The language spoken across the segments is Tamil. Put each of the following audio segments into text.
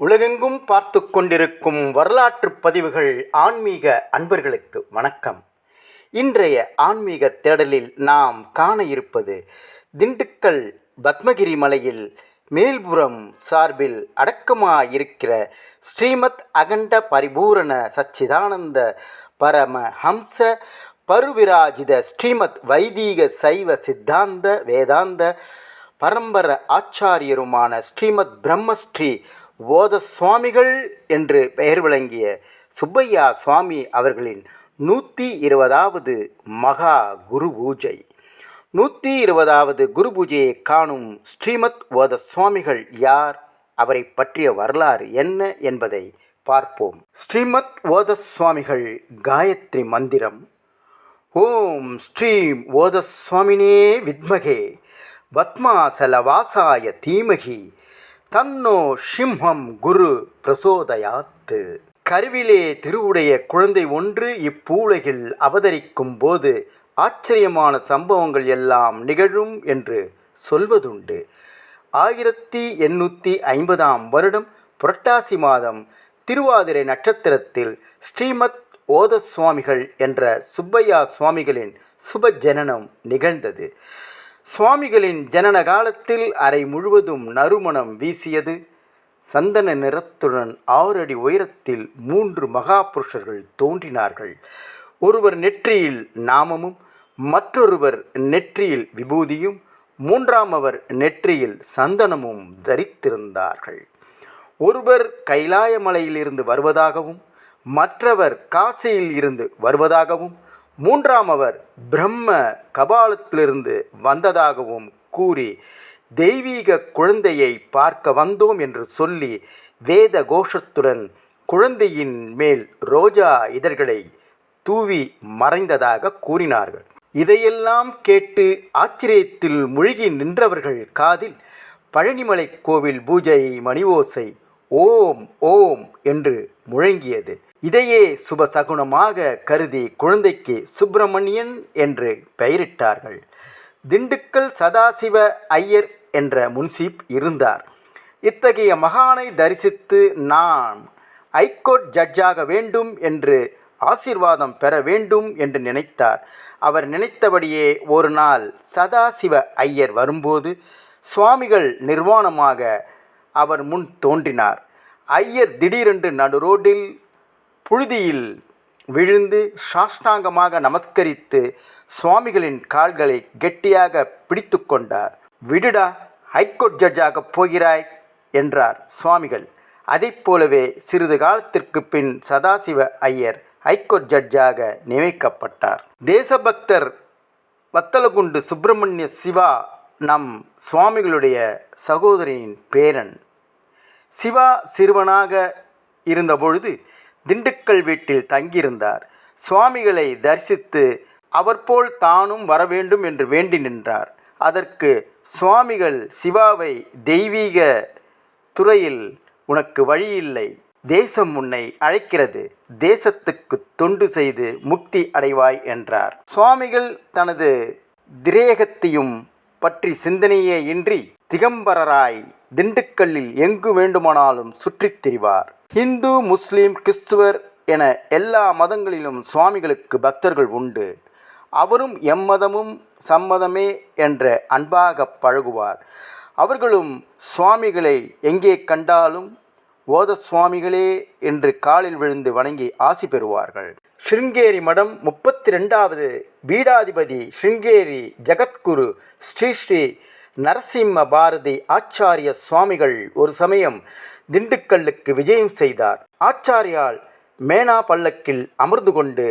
உலகெங்கும் பார்த்து கொண்டிருக்கும் வரலாற்று பதிவுகள் ஆன்மீக அன்பர்களுக்கு வணக்கம். இன்றைய ஆன்மீக தேடலில் நாம் காண இருப்பது திண்டுக்கல் பத்மகிரி மலையில் மேல்புறம் சார்பில் அடக்கமாயிருக்கிற ஸ்ரீமத் அகண்ட பரிபூரண சச்சிதானந்த பரம ஹம்ச பருவிராஜித ஸ்ரீமத் வைதீக சைவ சித்தாந்த வேதாந்த பரம்பர ஆச்சாரியருமான ஸ்ரீமத் பிரம்மஸ்ரீ ஓத சுவாமிகள் என்று பெயர் விளங்கிய சுப்பையா சுவாமி அவர்களின் நூற்றி இருபதாவது மகா குரு பூஜை. நூற்றி இருபதாவது குரு பூஜையை காணும் ஸ்ரீமத் ஓத சுவாமிகள் யார்? அவரை பற்றிய வரலாறு என்ன என்பதை பார்ப்போம். ஸ்ரீமத் ஓத சுவாமிகள் காயத்ரி மந்திரம். ஓம் ஸ்ரீம் ஓத சுவாமினே வித்மகே. பத்மாசலவாசாய தீமகி. தன்னோ சிம்ஹம் குரு பிரசோதயாத்து. கருவிலே திருவுடைய குழந்தை ஒன்று இப்பூலகில் அவதரிக்கும் போது ஆச்சரியமான சம்பவங்கள் எல்லாம் நிகழும் என்று சொல்வதுண்டு. ஆயிரத்தி எண்ணூற்றி ஐம்பதாம் வருடம் புரட்டாசி மாதம் திருவாதிரை நட்சத்திரத்தில் ஸ்ரீமத் ஓத சுவாமிகள் என்ற சுப்பையா சுவாமிகளின் சுப ஜனனம் நிகழ்ந்தது. சுவாமிகளின் ஜனன காலத்தில் அறை முழுவதும் நறுமணம் வீசியது. சந்தன நிறத்துடன் ஆறு அடி உயரத்தில் மூன்று மகாபுருஷர்கள் தோன்றினார்கள். ஒருவர் நெற்றியில் நாமமும் மற்றொருவர் நெற்றியில் விபூதியும் மூன்றாமவர் நெற்றியில் சந்தனமும் தரித்திருந்தார்கள். ஒருவர் கைலாயமலையிலிருந்து வருவதாகவும் மற்றவர் காசியில் இருந்து வருவதாகவும் மூன்றாம் அவர் பிரம்ம கபாலத்திலிருந்து வந்ததாகவும் கூறி தெய்வீக குழந்தையை பார்க்க வந்தோம் என்று சொல்லி வேத கோஷத்துடன் குழந்தையின் மேல் ரோஜா இதழ்களை தூவி மறைந்ததாக கூறினார்கள். இதையெல்லாம் கேட்டு ஆச்சரியத்தில் மூழ்கி நின்றவர்கள் காதில் பழனிமலை கோவில் பூஜை மணி ஓசை ஓம் ஓம் என்று முழங்கியது. இதையே சுப சகுனமாக கருதி குழந்தைக்கு சுப்பிரமணியன் என்று பெயரிட்டார்கள். திண்டுக்கல் சதாசிவ ஐயர் என்ற முன்சீப் இருந்தார். இத்தகைய மகானை தரிசித்து நான் ஐகோர்ட் ஜட்ஜாக வேண்டும் என்று ஆசீர்வாதம் பெற வேண்டும் என்று நினைத்தார். அவர் நினைத்தபடியே ஒரு நாள் சதாசிவ ஐயர் வரும்போது சுவாமிகள் நிர்வாணமாக அவர் முன் தோன்றினார். ஐயர் திடீரென்று நடு ரோட்டில் புழுதியில் விழுந்து சாஷ்டாங்கமாக நமஸ்கரித்து சுவாமிகளின் கால்களை கெட்டியாக பிடித்து கொண்டார். விடுடா ஹைகோர்ட் ஜட்ஜாக போகிறாய் என்றார் சுவாமிகள். அதைப் போலவே சிறிது காலத்திற்கு பின் சதாசிவ ஐயர் ஹைகோர்ட் ஜட்ஜாக நியமிக்கப்பட்டார். தேசபக்தர் வத்தலகுண்டு சுப்பிரமணிய சிவா நம் சுவாமிகளுடைய சகோதரியின் பேரன். சிவா சிறுவனாக இருந்தபொழுது திண்டுக்கல் வீட்டில் தங்கியிருந்தார். சுவாமிகளை தரிசித்து அவர் போல் தானும் வர வேண்டும் என்று வேண்டி நின்றார். அதற்கு சுவாமிகள் சிவாவை தெய்வீக துறையில் உனக்கு வழியில்லை. தேசம் உன்னை அழைக்கிறது. தேசத்துக்கு தொண்டு செய்து முக்தி அடைவாய் என்றார். சுவாமிகள் தனது திரேகத்தையும் பற்றி சிந்தனையே இன்றி திகம்பரராய் திண்டுக்கல்லில் எங்கு வேண்டுமானாலும் சுற்றித் திரிவார். இந்து முஸ்லீம் கிறிஸ்துவர் என எல்லா மதங்களிலும் சுவாமிகளுக்கு பக்தர்கள் உண்டு. அவரும் எம்மதமும் சம்மதமே என்ற அன்பாக பழகுவார். அவர்களும் சுவாமிகளை எங்கே கண்டாலும் ஓத சுவாமிகளே என்று காலில் விழுந்து வணங்கி ஆசி பெறுவார்கள். ஸ்ருங்கேரி மடம் முப்பத்தி ரெண்டாவது பீடாதிபதி ஸ்ருங்கேரி ஜகத்குரு ஸ்ரீ ஸ்ரீ நரசிம்ம பாரதி ஆச்சாரிய சுவாமிகள் ஒரு சமயம் திண்டுக்கல்லுக்கு விஜயம் செய்தார். ஆச்சாரியால் மேனா பல்லக்கில் அமர்ந்து கொண்டு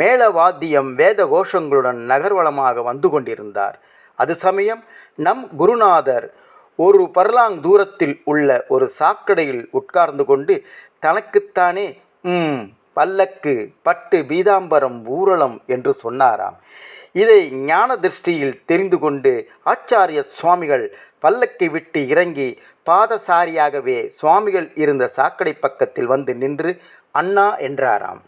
மேளவாத்தியம் வேத கோஷங்களுடன் நகர்வலமாக வந்து கொண்டிருந்தார். அது சமயம் நம் குருநாதர் ஒரு பர்லாங் தூரத்தில் உள்ள ஒரு சாக்கடையில் உட்கார்ந்து கொண்டு தனக்குத்தானே பல்லக்கு பட்டு பீதாம்பரம் ஊரளம் என்று சொன்னாராம். இதை ஞான திருஷ்டியில் தெரிந்து கொண்டு ஆச்சாரிய சுவாமிகள் பல்லக்கை விட்டு இறங்கி பாதசாரியாகவே சுவாமிகள் இருந்த சாக்கடை பக்கத்தில் வந்து நின்று அண்ணா என்றாராம்.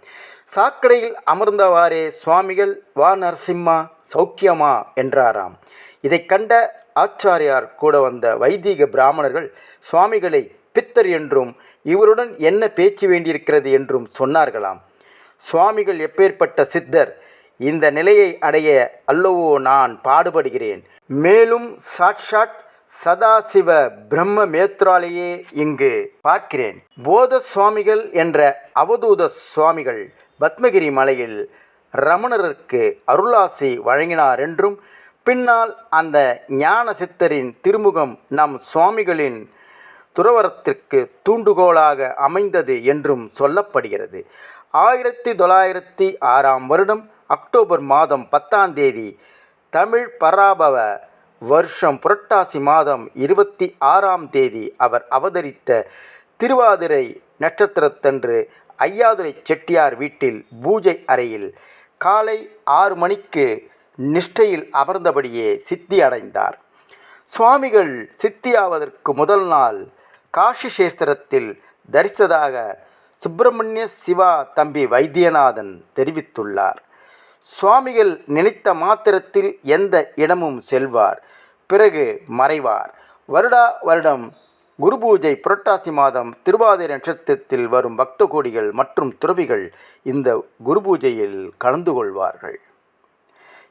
சாக்கடையில் அமர்ந்தவாறே சுவாமிகள் வா நரசிம்மா சௌக்கியமா என்றாராம். இதை கண்ட ஆச்சாரியார் கூட வந்த வைதிக பிராமணர்கள் சுவாமிகளை பித்தர் என்றும் இவருடன் என்ன பேச்சு வேண்டியிருக்கிறது என்றும் சொன்னார்களாம். சுவாமிகள் எப்பேற்பட்ட சித்தர் இந்த நிலையை அடைய அல்லவோ நான் பாடுபடுகிறேன். மேலும் சாட்சாத் சதாசிவ பிரம்ம மேத்ராலேயே இங்கு பார்க்கிறேன். போத சுவாமிகள் என்ற அவதூத சுவாமிகள் பத்மகிரி மலையில் ரமணருக்கு அருளாசி வழங்கினார் என்றும் பின்னால் அந்த ஞான சித்தரின் திருமுகம் நம் சுவாமிகளின் துறவரத்திற்கு தூண்டுகோலாக அமைந்தது என்றும் சொல்லப்படுகிறது. ஆயிரத்தி தொள்ளாயிரத்தி ஆறாம் வருடம் அக்டோபர் மாதம் பத்தாம் தேதி தமிழ் பராபவ வருஷம் புரட்டாசி மாதம் இருபத்தி ஆறாம் தேதி அவர் அவதரித்த திருவாதிரை நட்சத்திரத்தன்று ஐயாதுரை செட்டியார் வீட்டில் பூஜை அறையில் காலை ஆறு மணிக்கு நிஷ்டையில் அமர்ந்தபடியே சித்தி அடைந்தார். சுவாமிகள் சித்தியாவதற்கு முதல் நாள் காஷி சேஸ்திரத்தில் தரிசதாக சுப்பிரமணிய சிவா தம்பி வைத்தியநாதன் தெரிவித்துள்ளார். சுவாமிகள் நினைத்த மாத்திரத்தில் எந்த இடமும் செல்வார். பிறகு மறைவார். வருடா வருடம் குரு பூஜை புரட்டாசி மாதம் திருவாதிரை நட்சத்திரத்தில் வரும் பக்த கோடிகள் மற்றும் துறவிகள் இந்த குரு பூஜையில் கலந்து கொள்வார்கள்.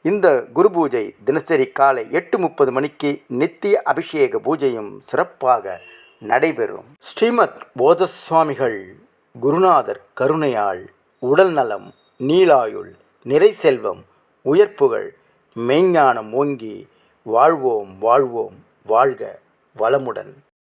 இந்த குரு பூஜை தினசரி காலை எட்டு முப்பது மணிக்கு நித்திய அபிஷேக பூஜையும் சிறப்பாக நடைபெறும். ஸ்ரீமத் போதசுவாமிகள் குருநாதர் கருணையால் உடல் நலம் நீலாயுள் நிறை செல்வம் உயர்ப்புகள் மெய்ஞானம் ஓங்கி வாழ்வோம் வாழ்வோம் வாழ்க வளமுடன்.